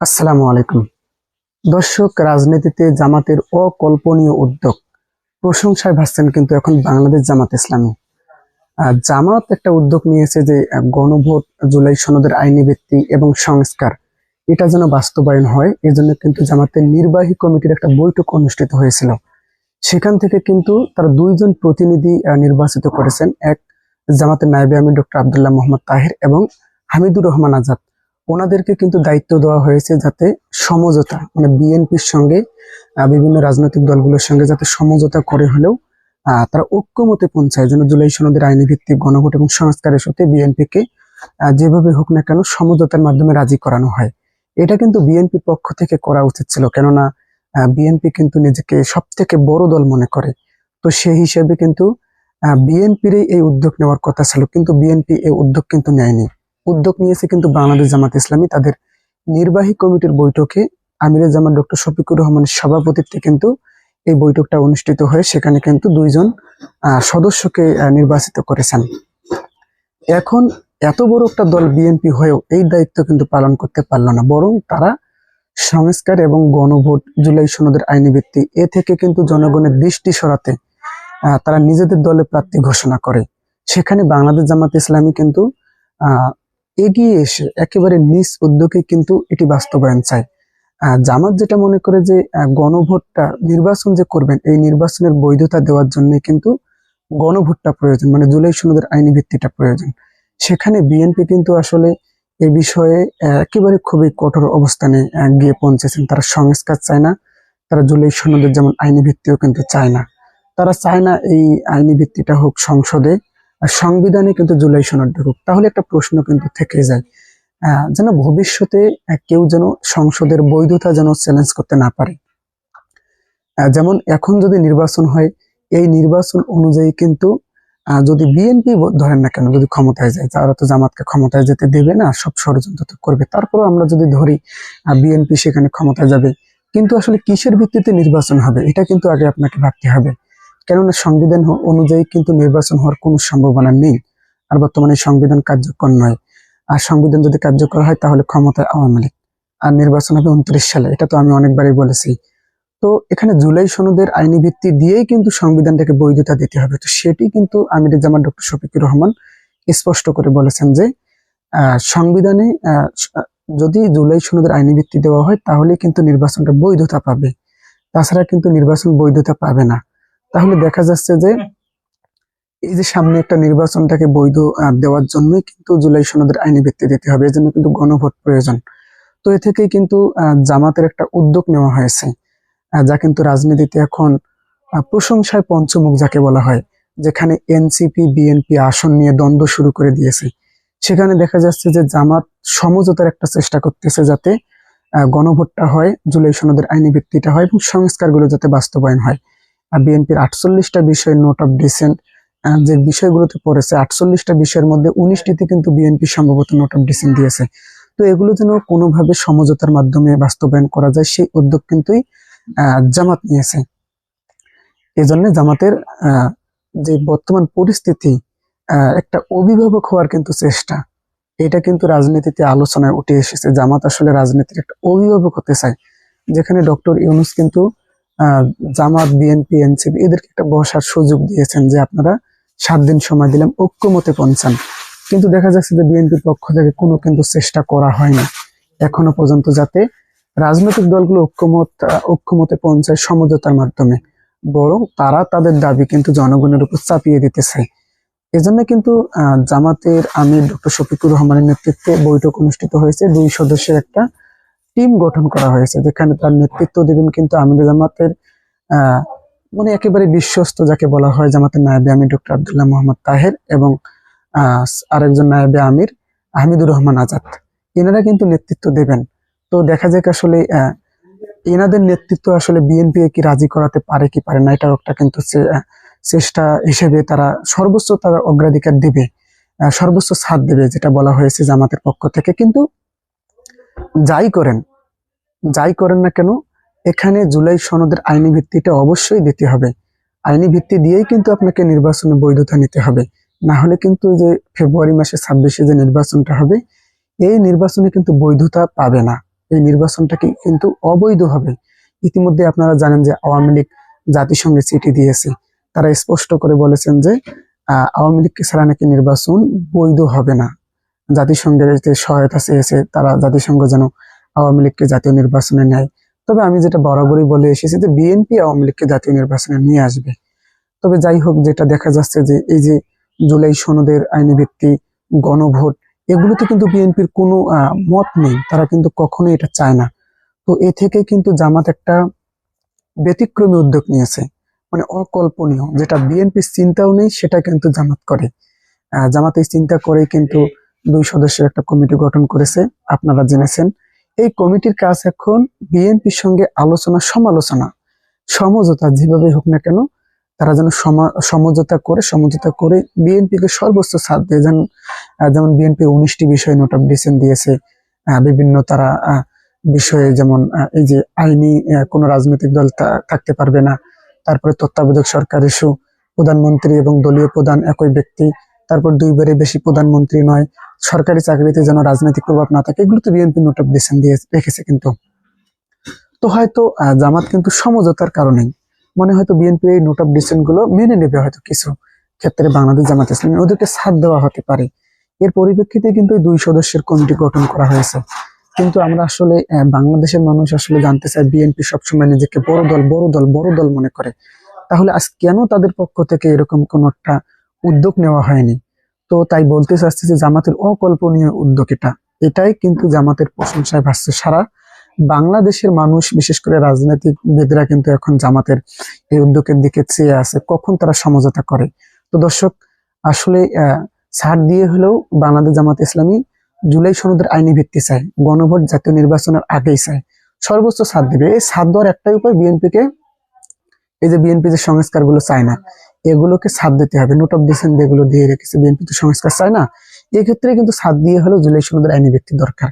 আসসালামু আলাইকুম। দর্শক, রাজনীতিতে জামাতের অকল্পনীয় উদ্যোগ। প্রশংসায় ভাসছেন কিন্তু এখন বাংলাদেশ জামাত ইসলামী। জামাত একটা উদ্যোগ নিয়েছে যে গণভোট, জুলাই সনদের আইনি ভিত্তি এবং সংস্কার। এটা যেন বাস্তবায়ন হয়, এজন্য কিন্তু জামাতের নির্বাহী কমিটির একটা বৈঠক অনুষ্ঠিত হয়েছিল। সেখান থেকে কিন্তু তারা দুইজন প্রতিনিধি নির্বাচিত করেছেন। এক জামাতের নায়েবে আমি ডক্টর আবদুল্লাহ মোহাম্মদ তাহির এবং হামিদুর রহমান আজাদ। ওনাদেরকে কিন্তু দায়িত্ব দেওয়া হয়েছে যাতে সমঝোতা মানে বিএনপির সঙ্গে বিভিন্ন রাজনৈতিক দলগুলোর সঙ্গে যাতে সমঝোতা করে হলেও তারা ঐক্যমতে পৌঁছায়। যেন জুলাই সনদের আইনি ভিত্তিক গণভোট এবং সংস্কারের সাথে বিএনপিকে যেভাবে হোক না কেন সমঝোতার মাধ্যমে রাজি করানো হয়। এটা কিন্তু বিএনপির পক্ষ থেকে করা উচিত ছিল। কেননা বিএনপি কিন্তু নিজেকে সব থেকে বড় দল মনে করে। তো সেই হিসেবে কিন্তু বিএনপির এই উদ্যোগ নেওয়ার কথা ছিল। কিন্তু বিএনপি এই উদ্যোগ কিন্তু নেয়নি। উদ্যোগ নিয়েছে কিন্তু বাংলাদেশ জামাত ইসলামী। তাদের নির্বাহী কমিটির বৈঠকে আমিরের জামাত ডক্টর শফিকুর রহমানের সভাপতিত্বে কিন্তু এই বৈঠকটা অনুষ্ঠিত হয়ে সেখানে কিন্তু দুইজন সদস্যকে নির্বাচিত করেছেন। এখন এত বড় একটা দল বিএনপি হয়েও এই দায়িত্ব কিন্তু পালন করতে পারল না। বরং তারা সংস্কার এবং গণভোট, জুলাই সনদের আইনি ভিত্তি, এ থেকে কিন্তু জনগণের দৃষ্টি সরাতে তারা নিজেদের দলে প্রার্থী ঘোষণা করে। সেখানে বাংলাদেশ জামাত ইসলামী কিন্তু এগিয়ে এসে একেবারে নিজ উদ্যোগে কিন্তু এটি বাস্তবায়ন চায়। জামাত যেটা মনে করে যে গণভোটটা, নির্বাচন যে করবেন, এই নির্বাচনের বৈধতা দেওয়ার জন্য কিন্তু গণভোটটা প্রয়োজন মানে জুলাই সনদের আইনি ভিত্তিটা প্রয়োজন। সেখানে বিএনপি কিন্তু আসলে এ বিষয়ে একেবারে খুবই কঠোর অবস্থানে গিয়ে পৌঁছেছেন। তারা সংস্কার চায় না, তারা জুলাই সনদের যেমন আইনি ভিত্তিও কিন্তু চায় না। তারা চায় না এই আইনি ভিত্তিটা হোক সংসদে আর সংবিধানে কিন্তু জুলাই সনদ ঢুকুক। তাহলে একটা প্রশ্ন কিন্তু থেকে যায় যেন ভবিষ্যতে কেউ যেন সংসদের বৈধতা যেন চ্যালেঞ্জ করতে না পারে। যেমন এখন যদি নির্বাচন হয়, এই নির্বাচন অনুযায়ী কিন্তু যদি বিএনপি ধরেন না কেন, যদি ক্ষমতায় যায়, তারা তো জামাতকে ক্ষমতায় যেতে দেবে না, সব ষড়যন্ত্র তো করবে। তারপরেও আমরা যদি ধরি বিএনপি সেখানে ক্ষমতায় যাবে, কিন্তু আসলে কিসের ভিত্তিতে নির্বাচন হবে, এটা কিন্তু আগে আপনাকে ভাবতে হবে। কেননা সংবিধান অনুযায়ী কিন্তু নির্বাচন হওয়ার কোনো সম্ভাবনা নেই। আর বর্তমানে সংবিধান কার্যকর নয়। আর সংবিধান যদি কার্যকর হয়, তাহলে ক্ষমতায় আওয়ামী লীগ। আর নির্বাচন হবে উনত্রিশ সালে, এটা তো আমি অনেকবারই বলেছি। তো এখানে জুলাই সনদের আইনি ভিত্তি দিয়েই কিন্তু সংবিধানটাকে বৈধতা দিতে হবে। তো সেটি কিন্তু আমির জামান ডক্টর শফিকুর রহমান স্পষ্ট করে বলেছেন যে সংবিধানে যদি জুলাই সনদের আইনি ভিত্তি দেওয়া হয় তাহলে কিন্তু নির্বাচনটা বৈধতা পাবে। তাছাড়া কিন্তু নির্বাচন বৈধতা পাবে না। তাহলে দেখা যাচ্ছে যে এই যে সামনে একটা নির্বাচনটাকে বৈধ দেওয়ার জন্যই কিন্তু জুলাই সনদের আইনি ভিত্তি দিতে হবে। এজন্য কিন্তু গণভোট প্রয়োজন। তো এ থেকেই কিন্তু জামাতের একটা উদ্যোগ নেওয়া হয়েছে যা কিন্তু রাজনীতিতে এখন প্রশংসায় পঞ্চমুখ যাকে বলা হয়, যেখানে এনসিপি, বিএনপি আসন নিয়ে দ্বন্দ্ব শুরু করে দিয়েছে। সেখানে দেখা যাচ্ছে যে জামাত সমঝোতার একটা চেষ্টা করতেছে যাতে গণভোটটা হয়, জুলাই সনদের আইনি ভিত্তিটা হয় এবং সংস্কারগুলো যাতে বাস্তবায়ন হয়। বিএনপির আটচল্লিশটা বিষয় নোট অফ ডিসেন্ট যে বিষয়গুলোতে পড়েছে আটচল্লিশটা বিষয়ের মধ্যে উনিশটিতে কিন্তু বিএনপি সম্ভবত নোট অফ ডিসেন্ট দিয়েছে। তো এগুলো যেন কোনোভাবে সমঝোতার মাধ্যমে বাস্তবায়ন করা যায় সেই উদ্যোগ কিন্তুই আহ, জামাত নিয়েছে। এজন্য জামাতের যে বর্তমান পরিস্থিতি একটা অভিভাবক হওয়ার কিন্তু চেষ্টা। এটা কিন্তু রাজনীতিতে আলোচনায় উঠে এসেছে। জামাত আসলে রাজনীতির একটা অভিভাবক হতে চায়। যেখানে ডক্টর ইউনুস কিন্তু জামাত, বিএনপি, এনসিপি, এদেরকে একটা বসার সুযোগ দিয়েছেন যে আপনারা সাত দিন সময় দিলাম ঐক্যমতে পৌঁছান। কিন্তু দেখা যাচ্ছে যে বিএনপির পক্ষ থেকে কোনো কিন্তু চেষ্টা করা হয় না এখনও পর্যন্ত যাতে রাজনৈতিক দলগুলো ঐক্যমত, ঐক্যমতে পৌঁছায় সমঝোতার মাধ্যমে। বরং তারা তাদের দাবি কিন্তু জনগণের উপর চাপিয়ে দিতেছে। এজন্য কিন্তু জামাতের আমির ডক্টর শফিকুর রহমানের নেতৃত্বে বৈঠক অনুষ্ঠিত হয়েছে। দুই সদস্যের একটা টিম গঠন করা হয়েছে, যেখানে তার নেতৃত্ব দেবেন কিন্তু আমির জামাতের মানে একেবারে বিশ্বস্ত যাকে বলা হয় জামাতের নায়েবে আমির ডক্টর আব্দুল্লাহ মোহাম্মদ তাহের এবং আরেকজন নায়েবে আমির আহমিদুর রহমান আজাদ। এনারা কিন্তু নেতৃত্ব দেবেন। তো দেখা যাক আসলে এনাদের নেতৃত্ব আসলে বিএনপি কি রাজি করাতে পারে কি পারে না, এটাও একটা কিন্তু চেষ্টা হিসেবে তারা সর্বোচ্চ তারা অগ্রাধিকার দেবে সর্বোচ্চ ছাড় দেবে, যেটা বলা হয়েছে জামাতের পক্ষ থেকে। কিন্তু যাই করেন যাই করেন না কেন, এখানে জুলাই সনদের আইনি ভিত্তিটা অবশ্যই দিতে হবে। আইনি ভিত্তি দিয়েই কিন্তু আপনাকে নির্বাচনে বৈধতা নিতে হবে। না হলে কিন্তু যে ফেব্রুয়ারি মাসে ছাব্বিশে যে নির্বাচনটা হবে, এই নির্বাচনে কিন্তু বৈধতা পাবে না। এই নির্বাচনটাকে কিন্তু অবৈধ হবে। ইতিমধ্যে আপনারা জানেন যে আওয়ামী লীগ জাতিসংঘে চিঠি দিয়েছে। তারা স্পষ্ট করে বলেছেন যে আওয়ামী লীগকে ছাড়া নাকি নির্বাচন বৈধ হবে না। জাতিসংঘের যে সহায়তা চেয়েছে, তারা জাতিসংঘ যেন আওয়ামী লীগকে জাতীয় নির্বাচনে নেয়। তবে আমি যেটা বরাবরই বলে এসেছি যে বিএনপি আওয়ামী লীগকে জাতীয় নির্বাচনে নিয়ে আসবে। তবে যাই হোক, যেটা দেখা যাচ্ছে যে এই যে জুলাই সনদের আইনি ভিত্তি গণভোট, এগুলোতে কিন্তু বিএনপির কোনো মত নেই। তারা কিন্তু কখনোই এটা চায় না। তো এ থেকে কিন্তু জামাত একটা ব্যতিক্রমী উদ্যোগ নিয়েছে। মানে অকল্পনীয়। যেটা বিএনপির চিন্তাও নেই, সেটা কিন্তু জামাত করে। জামাত এই চিন্তা করেই কিন্তু দুই সদস্যের একটা কমিটি গঠন করেছে, আপনারা জেনেছেন। এই কমিটির কাজ এখন বিএনপির সঙ্গে আলোচনা, সমালোচনা, সমঝোতা যেভাবে হোক না কেন, তারা যেন সমঝোতা করে সমঝোতা করে বিএনপিকে সর্বোচ্চ ছাড় দিয়ে। যেন যেমন বিএনপি উনিশটি বিষয়ে নোট অফ দিয়েছে বিভিন্ন তারা বিষয়ে যেমন এই যে আইনি কোনো রাজনৈতিক দল থাকতে পারবে না, তারপরে তত্ত্বাবধায়ক সরকার ইস্যু, প্রধানমন্ত্রী এবং দলীয় প্রধান একই ব্যক্তি, তারপর দুইবারে বেশি প্রধানমন্ত্রী নয় সরকারি চাকরিতে যেন রাজনৈতিক প্রভাব না থাকে, এগুলো তো বিএনপি নোট অফ ডিসিশন দিয়ে রেখেছে কিন্তু। তো হয়তো জামাত কিন্তু সমঝোতার কারণেই, মনে হয়তো বিএনপি এই নোট অফ ডিসিশনগুলো মেনে নেবে হয়তো কিছু ক্ষেত্রে বাংলাদেশ জামাত ইসলামী, ওদেরকে সাথ দেওয়া হতে পারে। এর পরিপ্রেক্ষিতে কিন্তু দুই সদস্যের কমিটি গঠন করা হয়েছে। কিন্তু আমরা আসলে বাংলাদেশের মানুষ আসলে জানতে চাই বিএনপি সবসময় নিজেকে বড় দল বড় দল বড় দল মনে করে। তাহলে আজ কেন তাদের পক্ষ থেকে এরকম কোন একটা উদ্যোগ নেওয়া হয়নি? তো তাই বলতে চাচ্ছি যে জামাতের অকল্পনীয় উদ্যোগ এটা। এটাই কিন্তু জামাতের প্রশংসায় ভাসছে সারা বাংলাদেশের মানুষ, বিশেষ করে রাজনৈতিকবিদরা কিন্তু এখন জামাতের এই উদ্যোগের দিকে চেয়ে আছে, কখন তারা সমঝোতা করে। তো দর্শক, আসলে ছাড় দিয়ে হলেও বাংলাদেশ জামাত ইসলামী জুলাই সনদের আইনি ভিত্তি চায়, গণভোট জাতীয় নির্বাচনের আগেই চায়। সর্বোচ্চ ছাড় দিবে। এই ছাড় দেওয়ার একটাই উপায় বিএনপিকে, এই যে বিএনপি যে সংস্কারগুলো চায় না এগুলোকে ছাড় দিতে হবে। নোট অফ ডিসেন্ট যেগুলো দিয়ে রেখেছে বিএনপি তো সংস্কার চায় না। এক্ষেত্রে কিন্তু ছাড় দিয়ে হলেও জুলাই সনদের আইনি ভিত্তি দরকার।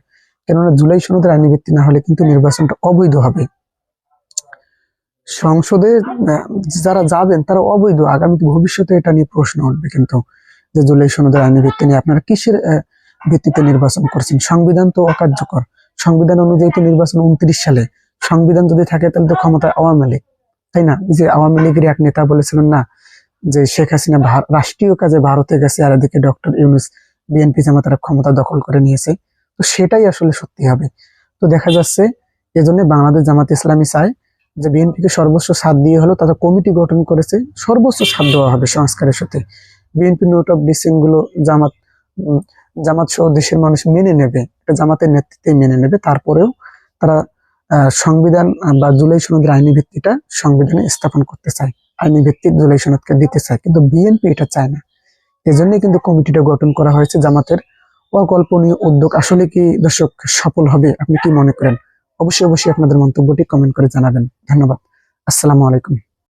কেননা জুলাই সনদের আইনি ভিত্তি না হলে কিন্তু নির্বাচনটা অবৈধ হবে। সংসদে যারা যাবেন তারা অবৈধ। আগামী ভবিষ্যতে এটা নিয়ে প্রশ্ন উঠবে কিন্তু যে জুলাই সনদের আইনি ভিত্তি নিয়ে আপনারা কিসের ভিত্তিতে নির্বাচন করছেন? সংবিধান তো অকার্যকর। সংবিধান অনুযায়ী তো নির্বাচন উনত্রিশ সালে। সংবিধান যদি থাকে তাহলে তো ক্ষমতায় আওয়ামী লীগ। তাই না? যে আওয়ামী লীগের এক নেতা বলেছিলেন না যে শেখ হাসিনা রাষ্ট্রীয় কাজে ভারতে গেছে আর এদিকে ডক্টর ইউনুস বিএনপি জামাতারা ক্ষমতা দখল করে নিয়েছে। তো সেটাই আসলে সত্যি হবে। তো দেখা যাচ্ছে এজন্য বাংলাদেশ জামাত ইসলামী চায় যে বিএনপিকে সর্বোচ্চ সাথ দিয়ে হলো তারা কমিটি গঠন করেছে, সর্বোচ্চ সাথ দেওয়া হবে সংস্কারের সাথে। বিএনপি নোট অফ ডিসিশনগুলো জামাত জামাত সহ দেশের মানুষ মেনে নেবে জামাতের নেতৃত্বে মেনে নেবে। তারপরেও তারা সংবিধান, বা জুলাই সনদের আইনি ভিত্তিটা সংবিধানে স্থাপন করতে চায়। আইনি ভিত্তিক জুলাই সনদকে দিতে চায়, কিন্তু বিএনপি এটা চায় না। এজন্যই কিন্তু কমিটিটা গঠন করা হয়েছে জামাতের অকল্পনীয় উদ্যোগ। আসলে কি দর্শক সফল হবে, আপনি কি মনে করেন? অবশ্যই অবশ্যই আপনাদের মন্তব্যটি কমেন্ট করে জানাবেন। ধন্যবাদ। আসসালামু আলাইকুম।